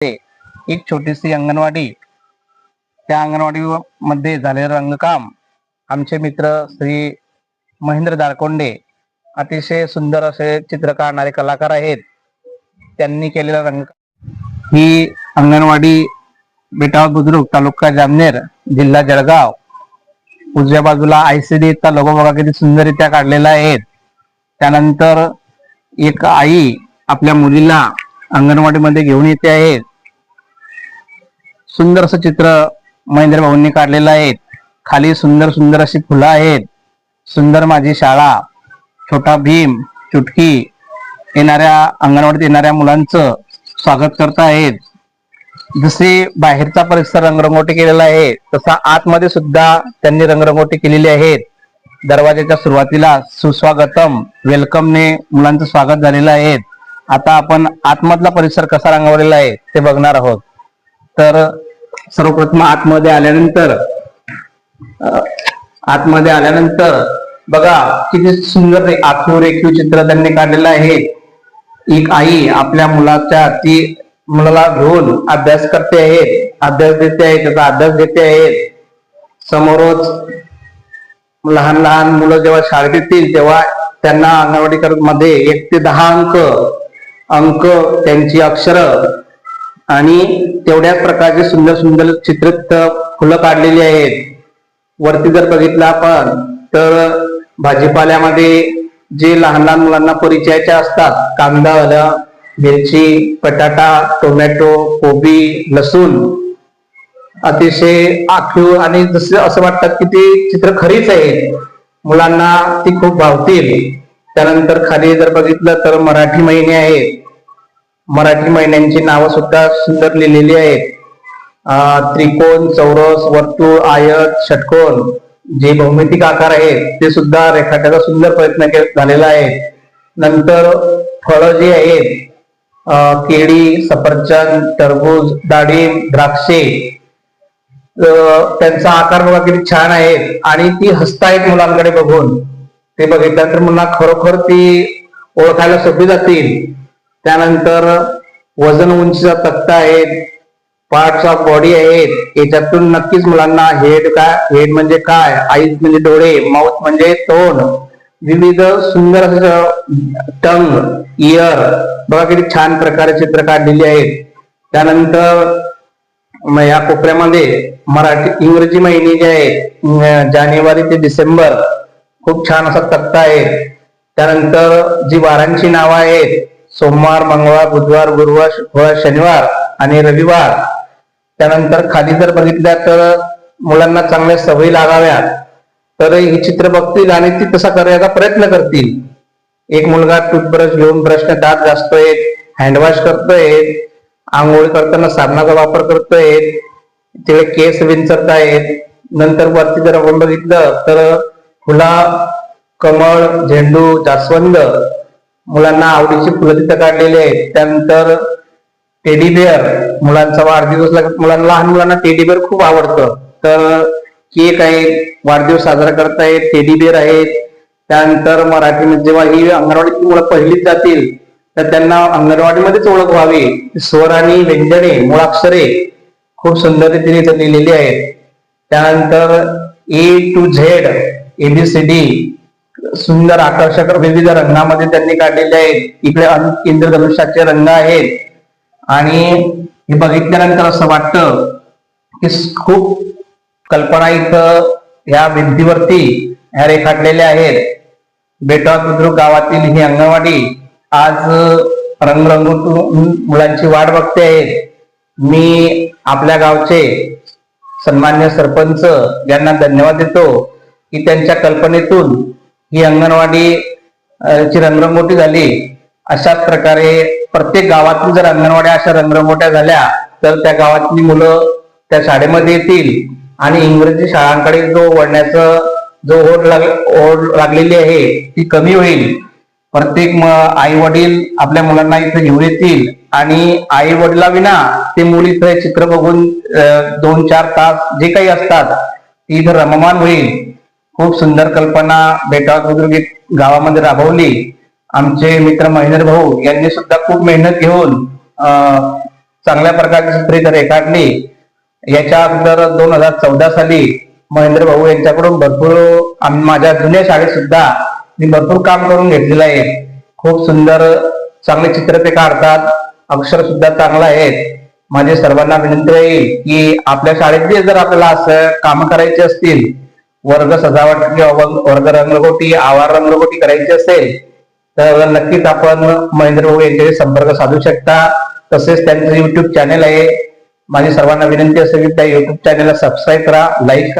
मध्ये एक छोटीशी अंगणवाडी. त्या अंगणवाडी मध्ये झालेलं रंगकाम आमचे मित्र श्री महेंद्र दारकोंडे अतिशय सुंदर असे चित्र काढणारे कलाकार आहेत. त्यांनी केलेला रंग ही अंगणवाडी बेटाव बुद्रुक तालुका जामनेर जिल्हा जळगाव. उजव्या बाजूला आयसीडी चा लोगो बघा किती सुंदररित्या काढलेला आहे. त्यानंतर एक आई आपल्या मुलीला अंगणवाडीमध्ये घेऊन येते आहेत सुंदर असं चित्र महेंद्र भाऊंनी काढलेलं आहे. खाली सुंदर सुंदर अशी फुलं आहेत. सुंदर माझी शाळा छोटा भीम चुटकी येणाऱ्या अंगणवाडीत येणाऱ्या मुलांचं स्वागत करत आहेत. जसे बाहेरचा परिसर रंगरंगोटी केलेला आहे तसा आतमध्ये सुद्धा त्यांनी रंगरंगोटी केलेली आहेत. दरवाजाच्या सुरुवातीला सुस्वागतम वेलकमने मुलांचं स्वागत झालेलं आहे. आता आपण आतमधला परिसर कसा रंगवलेला आहे ते बघणार आहोत. तर सर्वप्रथम आतमध्ये आल्यानंतर आतमध्ये आल्यानंतर बघा किती सुंदर रे- आखीव रेखीव चित्र त्यांनी काढलेलं आहे. एक आई आपल्या मुलाच्या ती मुलाला घेऊन अभ्यास करते आहे. अभ्यास देते आहे त्याचा अभ्यास देते आहे. समोरच लहान लहान मुलं जेव्हा शाळेत येतील तेव्हा त्यांना अंगणवाडी मध्ये एक ते दहा अंक अंक त्यांची अक्षर आणि तेवढ्याच प्रकारचे सुंदर सुंदर चित्रित फुलं काढलेली आहेत. वरती जर बघितलं आपण तर भाजीपाल्यामध्ये जे लहान लहान मुलांना परिचयाचे असतात कांदा आलं मिरची बटाटा टोमॅटो कोबी लसूण अतिशय आखीव आणि जसं असं वाटतात की ते चित्र खरीच आहे मुलांना ती खूप भावतील. त्यानंतर खाली जर बघितलं तर मराठी महिने आहेत. मराठी महिन्यांची नावं सुद्धा सुंदर लिहिलेली आहेत. त्रिकोण चौरस वर्तुळ आयत षटकोन जे भौमितिक आकार आहेत ते सुद्धा रेखाटायचा सुंदर प्रयत्न के- झालेला आहे. नंतर फळं जी आहेत केळी सफरचंद टरबूज डाळिंब द्राक्षे त्यांचा आकार बघा किती छान आहे आणि ती हसतायत मुलांकडे बघून. ते बघितल्यानंतर मुलांना खरोखर ती ओळखायला सोपी जातील. त्यानंतर वजन उंचीचा तक्ता आहे पार्ट्स ऑफ बॉडी आहेत याच्यातून नक्कीच मुलांना हेड काय हेड म्हणजे काय आईज म्हणजे डोळे माउथ म्हणजे तोंड विविध सुंदर असं टंग इयर बघा किती छान प्रकारे चित्र काढलेली आहेत. त्यानंतर या कोपऱ्यामध्ये मराठी इंग्रजी महिने जे आहेत जानेवारी ते डिसेंबर खूप छान असा तक्ता आहे. त्यानंतर जी वारांची नावं आहेत सोमवार मंगळवार बुधवार गुरुवार शुक्रवार शनिवार आणि रविवार. त्यानंतर खाली जर बघितल्या तर मुलांना चांगल्या सवयी लागाव्यात. तर ही चित्र बघतील आणि ती तसा करायचा प्रयत्न करतील. एक मुलगा टूथब्रश घेऊन ब्रशने दात घासतोय हँडवॉश करतोय आंघोळ करताना साबणाचा वापर करतोय तिकडे केस विंचरत आहेत नंतर वरती जर आपण बघितलं तर फुला कमळ झेंडू जास्वंद मुलांना आवडीची फुलं तिथं काढलेली आहेत. त्यानंतर टेडी बेअर मुलांचा वाढदिवस लागत मुलांना लहान मुलांना टेडी बेअर खूप आवडतं. तर केक आहे वाढदिवस साजरा करतायत टेडी बेअर आहेत. त्यानंतर मराठीमध्ये जेव्हा ही अंगणवाडीची मुलं पहिलीच जातील तर त्यांना अंगणवाडीमध्येच ओळख व्हावी. स्वर आणि व्यंजने मुळाक्षरे खूप सुंदर रीतीने इथं लिहिलेली आहेत. त्यानंतर ए टू झेड एबीसीडी सुंदर आकर्षक विविध रंगामध्ये त्यांनी काढलेले आहेत. इकडे इंद्रधनुष्याचे रंग आहेत. आणि हे बघितल्यानंतर असं वाटतं की खूप कल्पना इथं ह्या भिंतीवरती ह्या रेखाटलेल्या आहेत. बेटा बुद्रुक गावातील ही अंगणवाडी आज रंगरंगून मुलांची वाट बघते आहे मी आपल्या गावचे सन्मान्य सरपंच यांना धन्यवाद देतो की त्यांच्या कल्पनेतून ही अंगणवाडी ची रंगरंगोटी झाली. अशाच प्रकारे प्रत्येक गावातून जर अंगणवाड्या अशा रंगरंगोट्या झाल्या तर त्या गावातली मुलं त्या शाळेमध्ये येतील. आणि इंग्रजी शाळांकडे जो वळण्याचं जो ओढ लाग ओढ लागलेली आहे ती कमी होईल. प्रत्येक आई वडील आपल्या मुलांना इथं घेऊन येतील. आणि आई वडिलाविना ते मूल इथं चित्र बघून दोन चार तास जे काही असतात ती इथं रममान होईल. खूप सुंदर कल्पना बेटावत बुद्रुक गावामध्ये राबवली. आमचे मित्र महेंद्र भाऊ यांनी सुद्धा खूप मेहनत घेऊन चांगल्या प्रकारची चित्रे रेखाटली. याच्या अगोदर दोन हजार चौदा साली महेंद्र भाऊ यांच्याकडून भरपूर माझ्या जुन्या शाळेत सुद्धा मी भरपूर काम करून घेतलेलं आहे. खूप सुंदर चांगले चित्र ते काढतात. अक्षर सुद्धा चांगलं आहेत. माझे सर्वांना विनंती राहील की आपल्या शाळेत जर आपल्याला असं काम करायचे असतील वर्ग सजावट किंवा वर्ग रंगगोटी आवार रंगगोटी करायची असेल तर नक्कीच आपण महेंद्र भाऊ यांच्याशी संपर्क साधू शकता. तसेच त्यांचं युट्यूब चॅनल आहे. माझी सर्वांना विनंती असेल की त्या युट्यूब चॅनलला सबस्क्राईब करा लाईक करा.